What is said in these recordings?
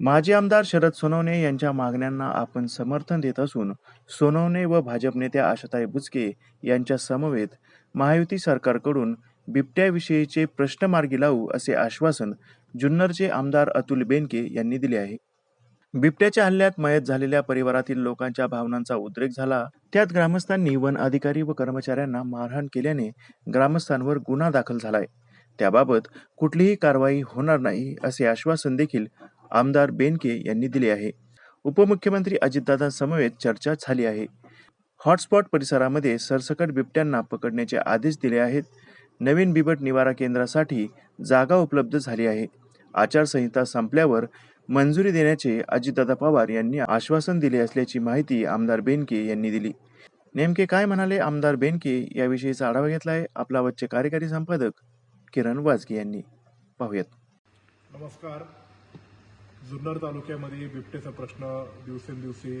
माजी आमदार शरद सोनवणे यांच्या मागण्यांना आपण समर्थन देत असून सोनवणे व भाजप नेत्या आशाताई बुचके यांच्या समवेत महायुती सरकारकडून बिबट्याविषयीचे प्रश्न मार्गी लावू असे आश्वासन जुन्नरचे आमदार अतुल बेनके यांनी दिले आहे. बिबट्याच्या हल्ल्यात मयत झालेल्या परिवारातील लोकांच्या भावनांचा उद्रेक झाला. त्यात ग्रामस्थांनी वन अधिकारी व कर्मचाऱ्यांना मारहाण केल्याने ग्रामस्थांवर गुन्हा दाखल झालाय. त्याबाबत कुठलीही कारवाई होणार नाही असे आश्वासन देखील आमदार बेनके यांनी दिले आहे. उपमुख्यमंत्री अजितदादा समवेत चर्चा झाली आहे. हॉटस्पॉट परिसरामध्ये सरसकट बिबट्यांना पकडण्याचे आदेश दिले आहेत. नवीन बिबट निवारा केंद्रासाठी जागा उपलब्ध झाली आहे. आचारसंहिता संपल्यावर मंजुरी देण्याचे अजितदादा पवार यांनी आश्वासन दिले असल्याची माहिती आमदार बेनके यांनी दिली. नेमके काय म्हणाले आमदार बेनके याविषयीचा आढावा घेतला आहे आपला वच्चे कार्यकारी संपादक किरण वाजगे यांनी. पाहूयात. नमस्कार. जुन्नर तालुक्यामध्ये बिबटेचा प्रश्न दिवसेंदिवशी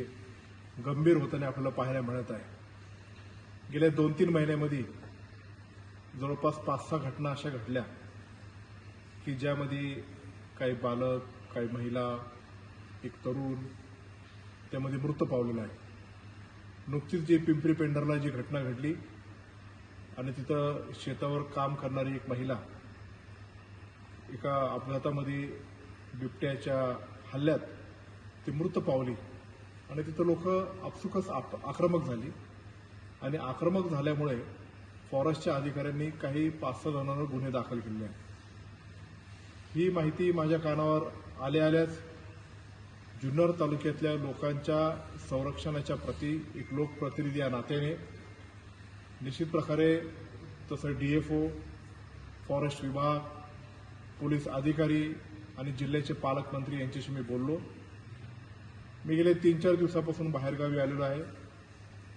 गंभीर होताना आपल्याला पाहायला मिळत आहे. गेल्या दोन तीन महिन्यामध्ये जवळपास पाच सहा घटना अशा घडल्या की ज्यामध्ये काही बालक काही महिला एक तरुण त्यामध्ये मृत पावलेला आहे. नुकतीच जी पिंपरी पेंढरला जी घटना घडली आणि तिथं शेतावर काम करणारी एक महिला एका अपघातामध्ये बिबट्याच्या हल्ल्यात ती मृत पावली. आणि तिथं लोक आपसुकच आप- आक्रमक झाली. आणि आक्रमक झाल्यामुळे फॉरेस्टच्या अधिकाऱ्यांनी काही पाच सहा जणांवर गुन्हे दाखल केले आहेत. ही माहिती माझ्या कानावर आल्या आल्याच जुन्नर तालुक्यातल्या लोकांच्या संरक्षणाच्या प्रती एक लोकप्रतिनिधी या नात्याने निश्चित प्रकारे तसं डी एफ ओ फॉरेस्ट विभाग पोलीस अधिकारी आणि जिल्ह्याचे पालकमंत्री यांच्याशी मी बोललो. मी गेले तीन चार दिवसापासून बाहेरगावी आलेलो आहे.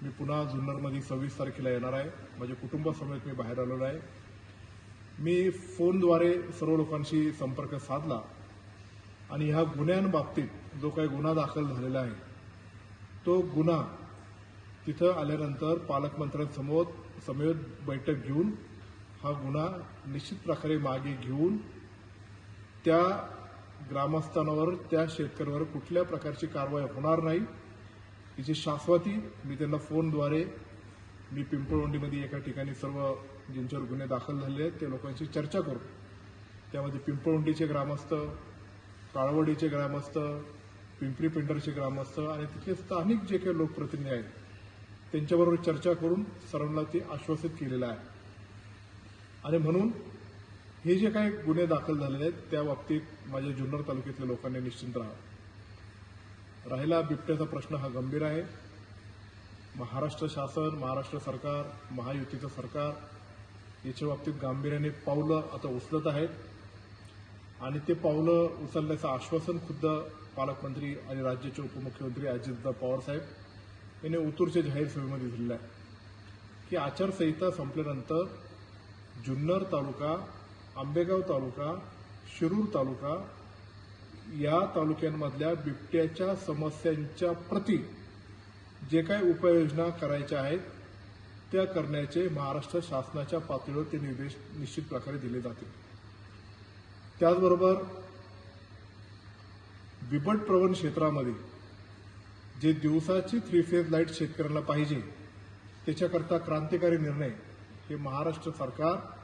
मी पुन्हा जुन्नरमध्ये सव्वीस तारखेला येणार आहे. माझ्या कुटुंबासमेत मी बाहेर आलेलो आहे. मी फोनद्वारे सर्व लोकांशी संपर्क साधला आणि ह्या गुन्ह्यांबाबतीत जो काही गुन्हा दाखल झालेला आहे तो गुन्हा तिथं आल्यानंतर पालकमंत्र्यांसमोर समवेत बैठक घेऊन हा गुन्हा निश्चित प्रकारे मागे घेऊन त्या ग्रामस्थांवर त्या शेतकऱ्यावर कुठल्या प्रकारची कारवाई होणार नाही तिची शाश्वती मी त्यांना फोनद्वारे मी पिंपळवंडीमध्ये एका ठिकाणी सर्व ज्यांच्यावर गुन्हे दाखल झाले आहेत त्या लोकांशी चर्चा करू. त्यामध्ये पिंपळवंडीचे ग्रामस्थ काळवडीचे ग्रामस्थ पिंपरी पिंडरचे ग्रामस्थ आणि तिथले स्थानिक जे काही लोकप्रतिनिधी आहेत त्यांच्याबरोबर चर्चा करून सर्वांना ते आश्वासित केलेलं आहे. आणि म्हणून हे जे काही गुन्हे दाखल झालेले आहेत त्या बाबतीत माझ्या जुन्नर तालुक्यातल्या लोकांनी निश्चिंत राहा राहिला बिबट्याचा प्रश्न हा गंभीर आहे. महाराष्ट्र शासन महाराष्ट्र सरकार महायुतीचं सरकार याच्या बाबतीत गांभीर्याने पावलं आता उचलत आहेत. आणि ते पावलं उचलण्याचं आश्वासन खुद्द पालकमंत्री आणि राज्याचे उपमुख्यमंत्री अजितदा पवार साहेब यांनी उतूरच्या जाहीर सभेमध्ये दिलेलं आहे. की आचारसंहिता संपल्यानंतर जुन्नर तालुका आंबेगाव तालुका शिरूर तालुका या तालुक्यांमधल्या बिबट्याच्या समस्यांच्या प्रती जे काही उपाययोजना करायच्या आहेत त्या करण्याचे महाराष्ट्र शासनाच्या पातळीवर ते निर्देश निश्चित प्रकारे दिले जातील. त्याचबरोबर बिबट प्रवण क्षेत्रामध्ये जे दिवसाची थ्री फेज लाइट शेतकऱ्यांना पाहिजे त्याच्याकरता क्रांतिकारी निर्णय हे महाराष्ट्र सरकार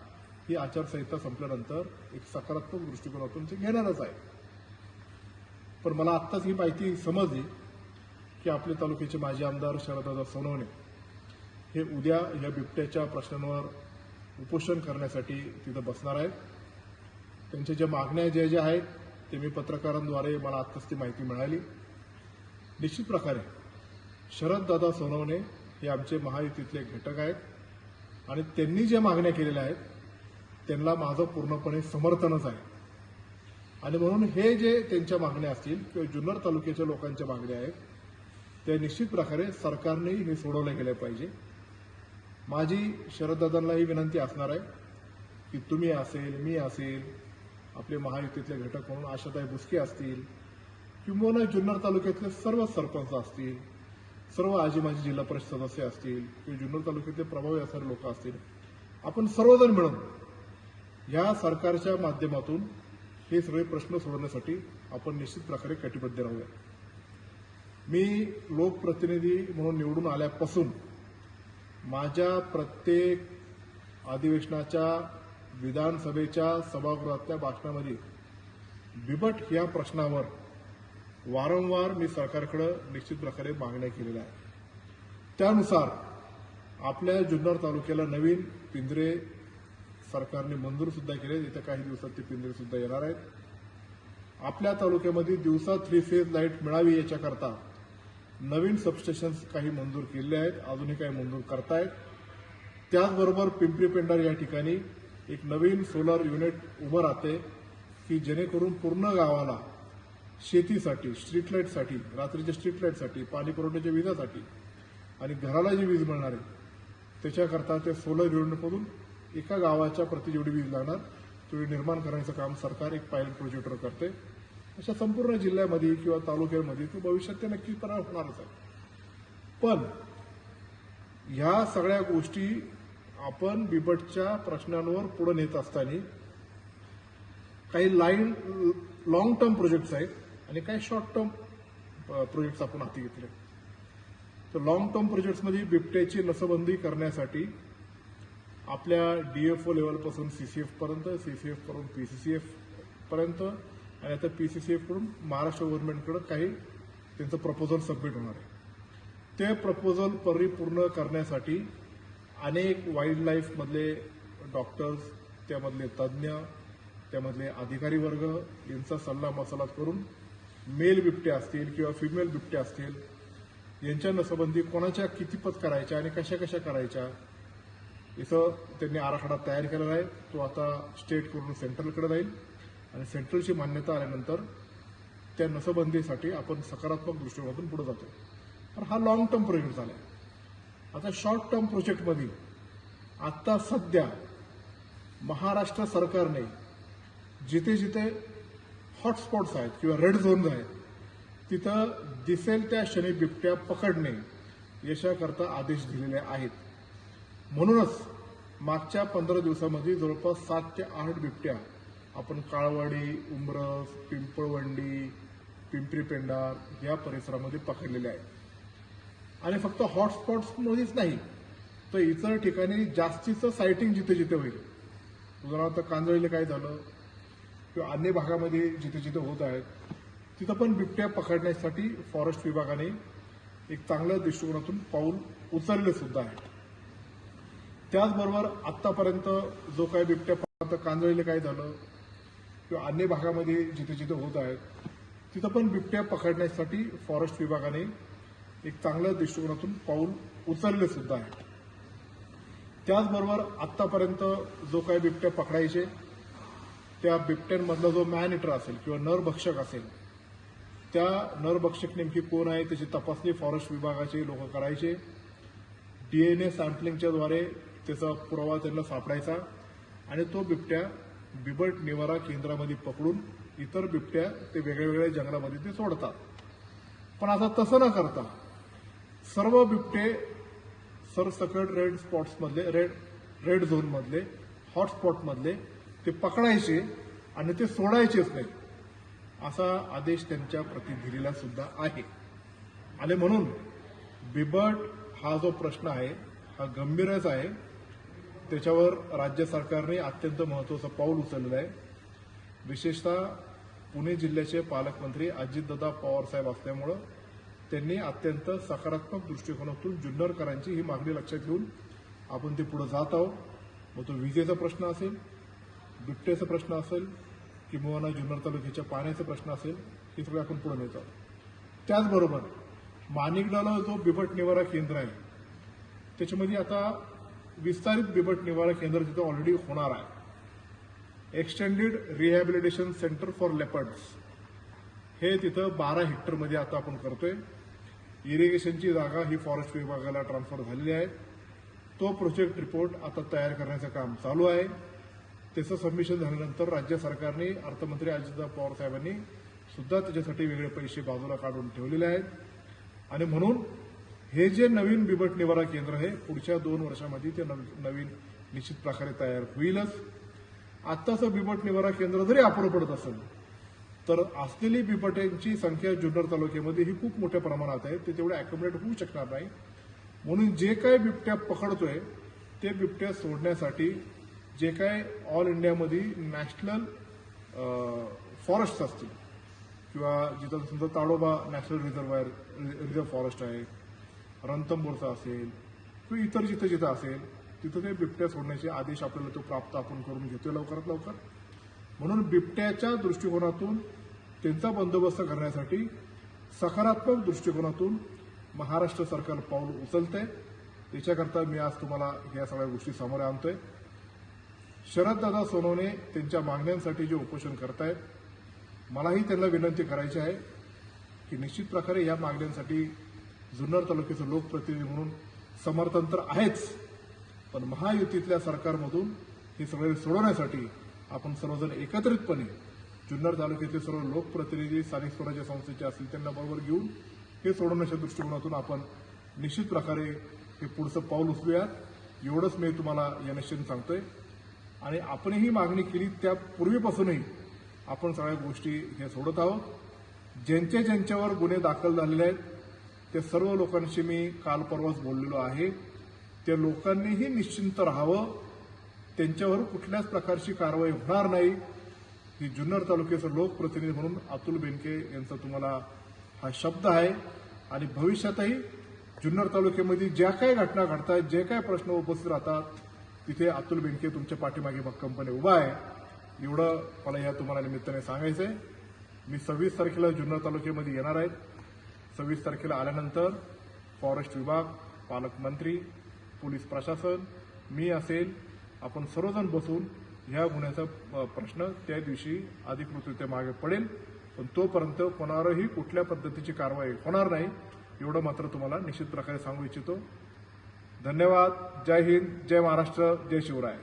ही आचारसंहिता संपल्यानंतर एक सकारात्मक दृष्टिकोनातून ते घेणारच आहे. पण मला आत्ताच ही माहिती समजली की आपले तालुक्याचे माजी आमदार शरददादा सोनवणे हे उद्या या बिबट्याच्या प्रश्नांवर उपोषण करण्यासाठी तिथं बसणार आहेत. त्यांच्या ज्या मागण्या ज्या ज्या आहेत ते मी पत्रकारांद्वारे मला आत्ताच ती माहिती मिळाली. निश्चित प्रकारे शरददादा सोनवणे हे आमचे महायुतीतले घटक आहेत आणि त्यांनी ज्या मागण्या केलेल्या आहेत त्यांना माझं पूर्णपणे समर्थनच आहे. आणि म्हणून हे जे त्यांच्या मागण्या असतील किंवा जुन्नर तालुक्याच्या लोकांच्या मागण्या आहेत त्या निश्चित प्रकारे सरकारनेही हे सोडवल्या गेल्या पाहिजे. माझी शरददादांना ही विनंती असणार आहे की तुम्ही असेल मी असेल आपले महायुतीतले घटक म्हणून आशाताई बुसके असतील किंवा जुन्नर तालुक्यातले सर्व सरपंच असतील सर्व आजी माजी जिल्हा परिषद सदस्य असतील किंवा जुन्नर तालुक्यातले प्रभावी असणारे लोक असतील आपण सर्वजण मिळून या सरकारच्या माध्यमातून हे सगळे प्रश्न सोडवण्यासाठी आपण निश्चित प्रकारे कटिबद्ध राहूया. मी लोकप्रतिनिधी म्हणून निवडून आल्यापासून माझ्या प्रत्येक अधिवेशनाच्या विधानसभेच्या सभागृहातल्या भाषणामध्ये बिबट या प्रश्नावर वारंवार मी सरकारकडे निश्चित प्रकारे मागण्या केलेल्या आहेत. त्यानुसार आपल्या जुन्नर तालुक्याला नवीन पिंजरे सरकारने मंजूर सुद्धा केले. येत्या काही दिवसात ते पिंजरे सुद्धा येणार आहेत. आपल्या तालुक्यामध्ये दिवसा थ्री फेज लाइट मिळावी याच्याकरता नवीन सबस्टेशन्स काही मंजूर केलेले आहेत. अजूनही काही मंजूर करतायत. त्याचबरोबर पिंपरी पेंडार या ठिकाणी एक नवीन सोलर युनिट उभं राहते की जेणेकरून पूर्ण गावाला शेतीसाठी स्ट्रीट लाईटसाठी रात्रीच्या स्ट्रीट लाईटसाठी पाणी पुरवठ्याच्या विजासाठी आणि घराला जी वीज मिळणार आहे त्याच्याकरता ते सोलर युनिटमधून एका गावाच्या प्रति जेवढी वीज लागणार तेवढी निर्माण करण्याचं काम सरकार एक पायलट प्रोजेक्टवर करते. अशा संपूर्ण जिल्ह्यामध्ये किंवा तालुक्यामध्ये तो भविष्यात ते नक्की परिणाम होणारच आहे. पण ह्या सगळ्या गोष्टी आपण बिबटच्या प्रश्नांवर पुढे नेत असताना काही लाईन लॉंग टर्म प्रोजेक्ट्स आहेत आणि काही शॉर्ट टर्म प्रोजेक्ट्स आपण हाती घेतले तर लॉंग टर्म प्रोजेक्ट्समध्ये बिबट्याची नसबंदी करण्यासाठी आपल्या डी एफ ओ लेवलपासून सी सी एफपर्यंत सी सी पर्यंत पी सी सी एफपर्यंत आणि आता पी सी सी एफकडून महाराष्ट्र गव्हर्नमेंटकडं काही त्यांचं प्रपोजल सबमिट होणार आहे. ते प्रपोजल परिपूर्ण करण्यासाठी अनेक वाईल्ड लाईफमधले डॉक्टर्स त्यामधले तज्ज्ञ त्यामधले अधिकारी वर्ग यांचा सल्ला मसाला करून मेल बिबटे असतील किंवा फिमेल बिबटे असतील यांच्या नसबंदी कोणाच्या कितीपत करायच्या आणि कशा कशा करायच्या इथं त्यांनी आराखडा तयार केलेला आहे. तो आता स्टेटकडून सेंट्रलकडे जाईल. आणि सेंट्रलची मान्यता आल्यानंतर त्या नसबंदीसाठी आपण सकारात्मक दृष्टिकोनातून पुढे जातो. पण हा लॉंग टर्म प्रोजेक्ट झाला आहे. आता शॉर्ट टर्म प्रोजेक्टमध्ये आत्ता सध्या महाराष्ट्र सरकारने जिथे जिथे हॉटस्पॉट्स आहेत किंवा रेड झोन्स आहेत तिथं दिसेल त्या क्षणी बिबट्या पकडणे याच्याकरता आदेश दिलेले आहेत. म्हणूनच मागच्या पंधरा दिवसामध्ये जवळपास सात ते आठ बिबट्या आपण काळवाडी उमरस पिंपळवंडी पिंपरी पेंडार या परिसरामध्ये पकडलेल्या आहेत. आणि फक्त हॉटस्पॉट्समध्येच नाही तर इतर ठिकाणी जास्तीचं सायटिंग जिथे जिथे होईल. उदाहरणार्थ कांजळीला काय झालं किंवा अन्य भागामध्ये जिथे जिथे होत आहेत तिथं पण बिबट्या पकडण्यासाठी फॉरेस्ट विभागाने एक चांगल्या दृष्टिकोनातून पाऊल उचलले सुद्धा आहे. त्याचबरोबर आतापर्यंत जो काही बिबट्या पकडता कांजळीला काय झालं किंवा अन्य भागामध्ये जिथे जिथे होत आहेत तिथं पण बिबट्या पकडण्यासाठी फॉरेस्ट विभागाने एक चांगल्या दृष्टिकोनातून पाऊल उचलले सुद्धा आहे त्याचबरोबर आतापर्यंत जो काही बिबट्या पकडायचे त्या बिबट्यांमधला जो मॅन इटर असेल किंवा नरभक्षक असेल त्या नरभक्षक नेमकी कोण आहे त्याची तपासणी फॉरेस्ट विभागाचे लोक करायचे डीएनए सॅम्पलिंगच्याद्वारे त्याचा पुरावा त्यांना सापडायचा आणि तो बिबट्या बिबट निवारा केंद्रामध्ये पकडून इतर बिबट्या ते वेगळ्या वेगळ्या जंगलामध्ये ते सोडतात. पण आता तसं न करता सर्व बिबटे सरसकट रेड स्पॉट्समधले रेड रेड झोनमधले हॉटस्पॉटमधले ते पकडायचे आणि ते सोडायचेच नाही असा आदेश त्यांच्या प्रतिनिधीला सुद्धा आहे. आणि म्हणून बिबट हा जो प्रश्न आहे हा गंभीरच आहे. त्याच्यावर राज्य सरकारने अत्यंत महत्वाचं पाऊल उचललेलं आहे विशेषतः पुणे जिल्ह्याचे पालकमंत्री अजितदादा पवार साहेब असल्यामुळं त्यांनी अत्यंत सकारात्मक दृष्टिकोनातून जुन्नरकरांची ही मागणी लक्षात घेऊन आपण ते पुढे जात आहोत. मग तो विजेचा प्रश्न असेल बिबट्याचा प्रश्न असेल किंवा जुन्नर तालुक्याच्या पाण्याचा प्रश्न असेल हे सगळं आपण पुढे नेत आहोत. त्याचबरोबर माणिकडाला जो बिबट निवारा केंद्र आहे त्याच्यामध्ये आता विस्तारित बिबट निवारा केंद्र तिथं ऑलरेडी होणार आहे. Extended rehabilitation centre for leopards हे तिथं बारा हेक्टरमध्ये आता आपण करतोय. इरिगेशनची जागा ही फॉरेस्ट विभागाला ट्रान्सफर झालेली आहे. तो प्रोजेक्ट रिपोर्ट आता तयार करण्याचं काम चालू आहे. त्याचं सबमिशन झाल्यानंतर राज्य सरकारने अर्थमंत्री अजितदादा पवार साहेबांनी सुद्धा त्याच्यासाठी वेगळे पैसे बाजूला काढून ठेवलेले आहेत. आणि म्हणून हे जे नवीन बिबट निवारा केंद्र आहे पुढच्या दोन वर्षामध्ये ते नव- नवीन निश्चित प्रकारे तयार होईलच. आत्ताचं बिबट निवारा केंद्र जरी अपुरं पडत असेल तर असलेली बिबट्यांची संख्या जुन्नर तालुक्यामध्ये ही खूप मोठ्या प्रमाणात आहे. ते तेवढे अकोमोडेट होऊ शकणार नाही. म्हणून जे काय बिबट्या पकडतोय ते बिबट्या सोडण्यासाठी जे काय ऑल इंडियामध्ये नॅशनल फॉरेस्ट असतील किंवा जिथं समजा Tadoba national reservoir reserve forest आहे रणथंबोरचा असेल किंवा इतर जिथं जिथं असेल तिथं ते बिबट्या सोडण्याचे आदेश आपल्याला तो प्राप्त आपण करून घेतोय लवकरात लवकर. म्हणून बिबट्याच्या दृष्टिकोनातून त्यांचा बंदोबस्त करण्यासाठी सकारात्मक दृष्टिकोनातून महाराष्ट्र सरकार पाऊल उचलतंय. त्याच्याकरता मी आज तुम्हाला या सगळ्या गोष्टी समोर आणतोय. शरददादा सोनवणे त्यांच्या मागण्यांसाठी जे उपोषण करतायत मलाही त्यांना विनंती करायची आहे की निश्चित प्रकारे या मागण्यांसाठी जुन्नर तालुक्याचे लोकप्रतिनिधी म्हणून समर्थन तर आहेच. पण महायुतीतल्या सरकारमधून हे सगळे सोडवण्यासाठी आपण सर्वजण एकत्रितपणे जुन्नर तालुक्यातले सर्व लोकप्रतिनिधी स्थानिक स्वराज्य संस्थेचे असतील त्यांना बरोबर घेऊन हे सोडवण्याच्या दृष्टिकोनातून आपण निश्चित प्रकारे हे पुढचं पाऊल उचलूयात. एवढंच मी तुम्हाला या निश्चित सांगतोय. आणि आपणही मागणी केली त्या पूर्वीपासूनही आपण सगळ्या गोष्टी हे सोडत आहोत. ज्यांच्या ज्यांच्यावर गुन्हे दाखल झालेले आहेत त्या सर्व लोकांशी मी काल परवाच बोललेलो आहे. त्या लोकांनीही निश्चिंत राहावं. त्यांच्यावर कुठल्याच प्रकारची कारवाई होणार नाही. ही जुन्नर तालुक्याचं लोकप्रतिनिधी म्हणून अतुल बेनके यांचा तुम्हाला हा शब्द आहे. आणि भविष्यातही जुन्नर तालुक्यामध्ये ज्या काही घटना घडतात जे काही प्रश्न उपस्थित राहतात तिथे अतुल बेनके तुमच्या पाठीमागे भक्कमपणे उभा आहे. एवढं मला या तुम्हाला निमित्ताने सांगायचं आहे मी सव्वीस तारखेला जुन्नर तालुक्यामध्ये येणार आहेत सव्वीस तारखेला आल्यानंतर फॉरेस्ट विभाग पालकमंत्री पोलीस प्रशासन मी असेल आपण सर्वजण बसून ह्या गुन्ह्याचा प्रश्न त्या दिवशी अधिकृतरित्या मागे पडेल. पण तोपर्यंत कोणावरही कुठल्या पद्धतीची कारवाई होणार नाही एवढं मात्र तुम्हाला निश्चित प्रकारे सांगू इच्छितो. धन्यवाद. जय हिंद. जय महाराष्ट्र. जय शिवराय.